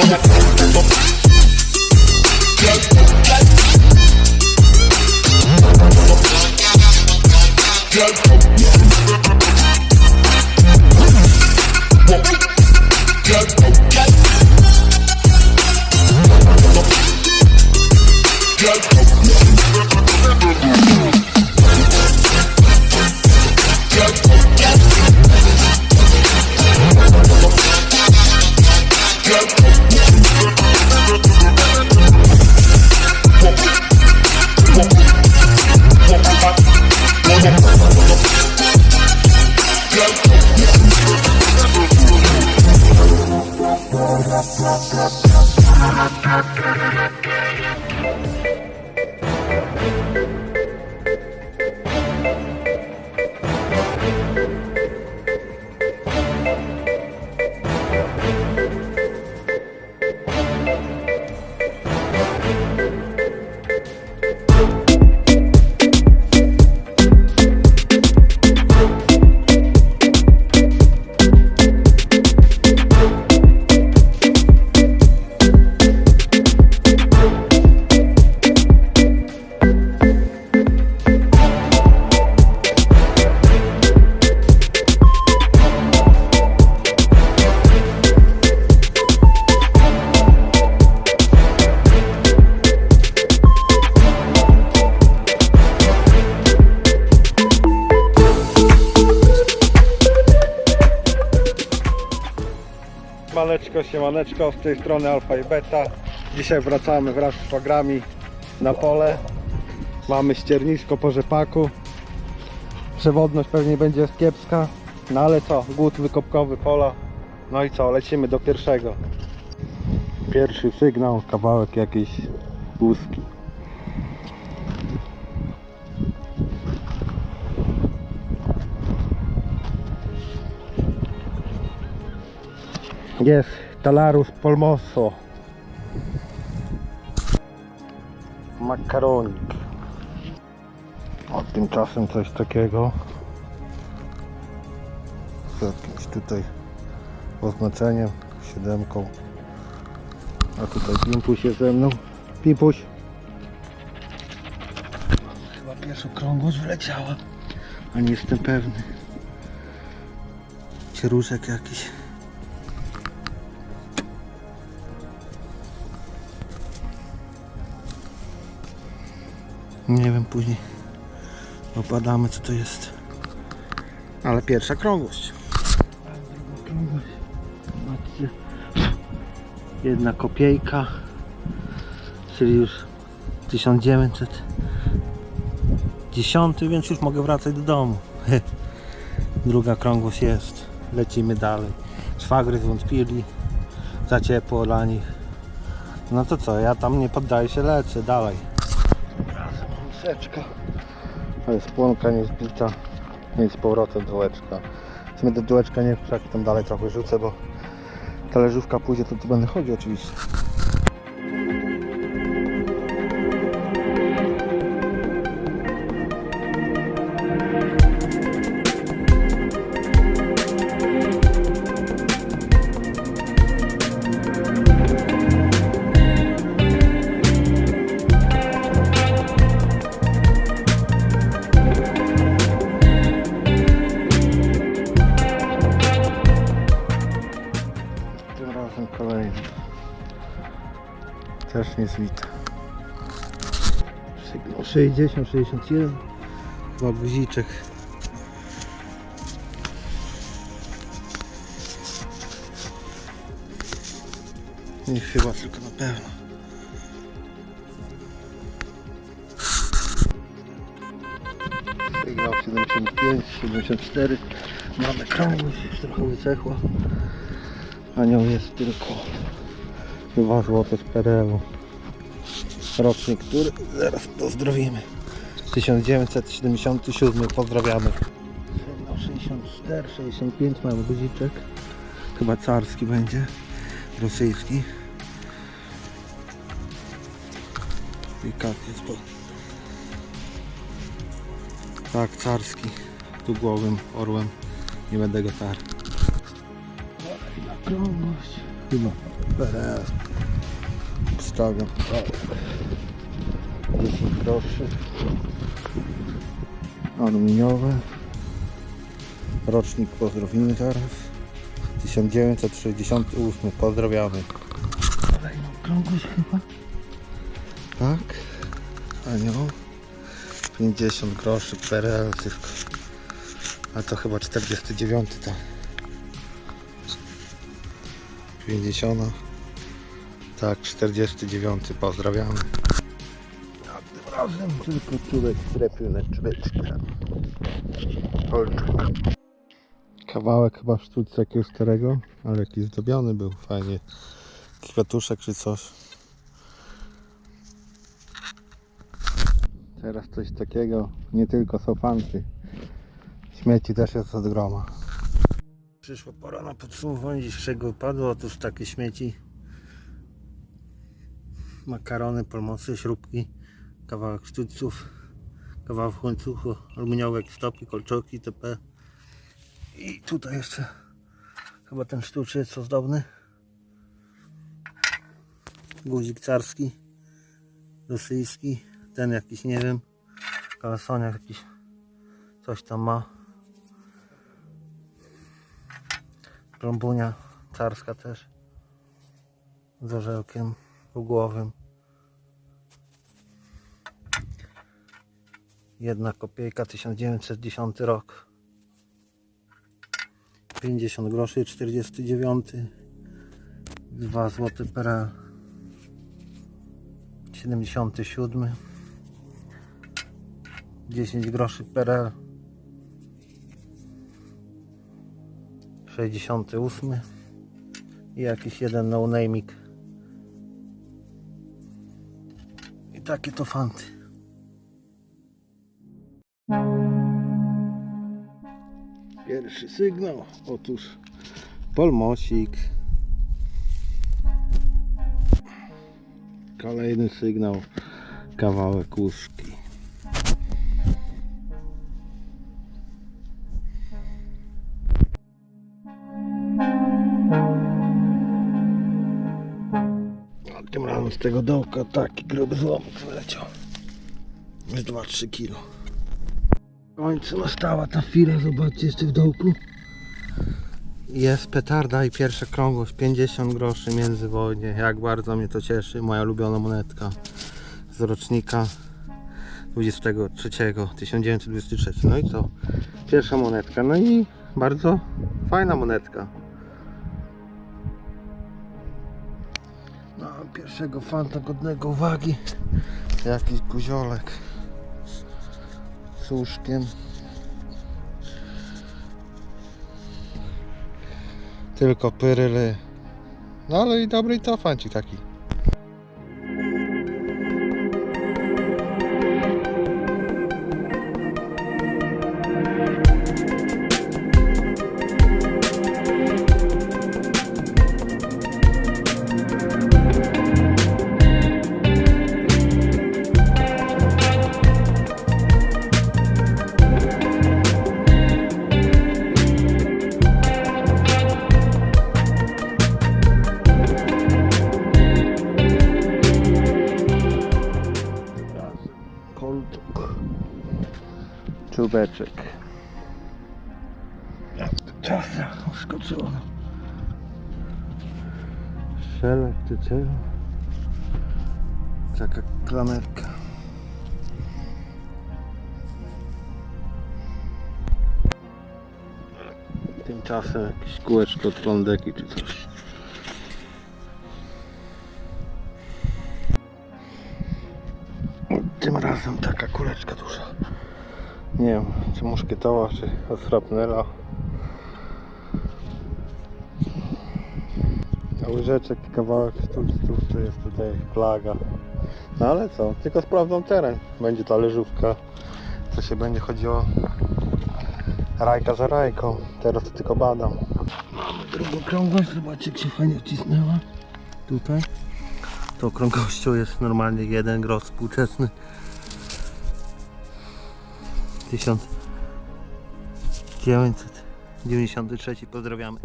Let's go. Siemaneczko, siemaneczko, z tej strony Alfa i Beta. Dzisiaj wracamy wraz z szwagrami na pole. Mamy ściernisko po rzepaku. Przewodność pewnie będzie kiepska, no ale co, głód wykopkowy pola. No i co, lecimy do pierwszego. Pierwszy sygnał, kawałek jakiejś łuski. Jest Talarus polmoso. Makaronik. O tymczasem coś takiego. Z jakimś tutaj oznaczeniem, siódemką. A tutaj Pimpuś jest ze mną. Pimpuś. Chyba pierwsza krągłość wleciała. A nie jestem pewny. Cieruszek jakiś. Nie wiem później. Opadamy co to jest. Ale pierwsza krągłość. Jedna kopiejka. Czyli już 1910, więc już mogę wracać do domu. Druga krągłość jest. Lecimy dalej. Szwagry zwątpili. Za ciepło dla nich. No to co, ja tam nie poddaję się, lecę dalej. Miseczka. Ale spłonka nie zbita. No i z powrotem dołeczka. W sumie do dołeczka nie wszak tam dalej trochę rzucę, bo talerzówka pójdzie, to tu będę chodził oczywiście. Kolejny. Też niezbita. Sygnał 60, 61. Chyba guziczek. Nie chyba, tylko na pewno. Sygnał 75, 74. Mamy już trochę wysechła. Anioł jest tylko 2 zł z PRL-u. Rocznik, który zaraz pozdrowimy. 1977 pozdrawiamy. Sygnał 64, 65 mamy guziczek. Chyba carski będzie. Rosyjski. I kat jest po... Tak, carski. Tu głowym orłem. Nie będę go tarł. Kolejna krągłość. Chyba. Teraz. Wstawiam. Tak. 10 groszy. Aluminiowe. Rocznik pozdrowimy zaraz. 1968. Pozdrawiamy. Kolejną krągłość chyba. Tak. Anioł. 50 groszy PRL tylko. A to chyba 49 to. 50. Tak, 49. Pozdrawiamy. A tym razem tylko czubek strepił na czubeczkę. Kawałek chyba w sztuce jakiegoś starego, ale jakiś zdobiony był fajnie. Kwiatuszek czy coś. Teraz coś takiego, nie tylko są fanty. Śmieci też jest od groma. Przyszła pora na podsumowanie dzisiejszego wypadu. Otóż takie śmieci. Makarony, polmosy, śrubki, kawałek sztućców, kawałek łańcuchu, aluminiowych stopy, kolczoki itp. I tutaj jeszcze chyba ten sztuczny ozdobny. Guzik carski, rosyjski, ten jakiś nie wiem, kalesoniak jakiś coś tam ma. Plombunia carska też. Z orzełkiem ugłowym. Jedna kopiejka 1910 rok. 50 groszy 49 2 zł PRL 77 10 groszy PRL 68 i jakiś jeden no naming i takie to fanty. Pierwszy sygnał. Otóż polmosik. Kolejny sygnał. Kawałek łóżki z tego dołka taki gruby złomek wyleciał. Jest 2-3 kilo. W końcu nastała ta chwila, zobaczcie jeszcze w dołku. Jest petarda i pierwsza krągłość 50 groszy międzywojnie. Jak bardzo mnie to cieszy. Moja ulubiona monetka z rocznika 23, 1923. No i co? Pierwsza monetka. No i bardzo fajna monetka. Pierwszego fanta godnego uwagi. Jakiś guziolek z łóżkiem. Tylko pyryly. No ale i dobry to fancik taki. Czubeczek. Czasem skoczyło. Szelek czy czego? Taka klamerka. Tymczasem jakieś kółeczko od klondeki czy coś. Tym razem taka kuleczka duża. Nie wiem, czy muszkietowa, czy od shrapnela. Łyżeczek kawałek sztuczców to jest tutaj plaga. No ale co, tylko sprawdzam teren. Będzie ta leżówka, co się będzie chodziło rajka za rajką. Teraz to tylko badam. Mamy drugą krągłość, zobaczcie jak się fajnie wcisnęła. Tutaj. Tą krągłością jest normalnie jeden grosz współczesny. 1993 pozdrawiamy.